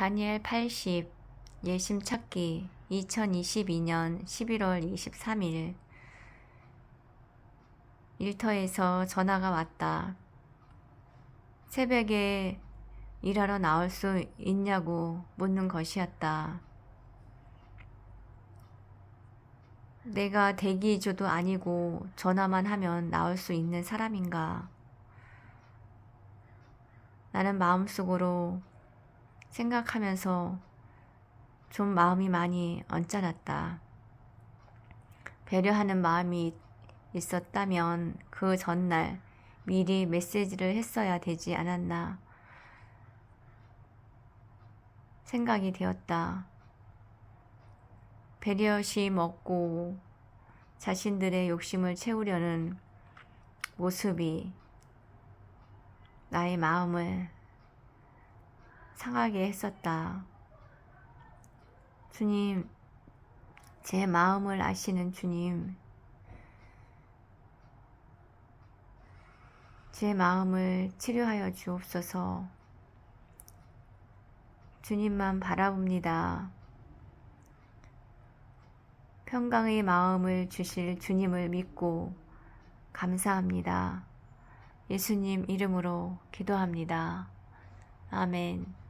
다니엘 80 예심 찾기 2022년 11월 23일 일터에서 전화가 왔다. 새벽에 일하러 나올 수 있냐고 묻는 것이었다. 내가 대기조도 아니고 전화만 하면 나올 수 있는 사람인가? 나는 마음속으로 생각하면서 좀 마음이 많이 언짢았다. 배려하는 마음이 있었다면 그 전날 미리 메시지를 했어야 되지 않았나 생각이 되었다. 배려심 없고 자신들의 욕심을 채우려는 모습이 나의 마음을 상하게 했었다. 주님, 제 마음을 아시는 주님, 제 마음을 치료하여 주옵소서. 주님만 바라봅니다. 평강의 마음을 주실 주님을 믿고 감사합니다. 예수님 이름으로 기도합니다. 아멘.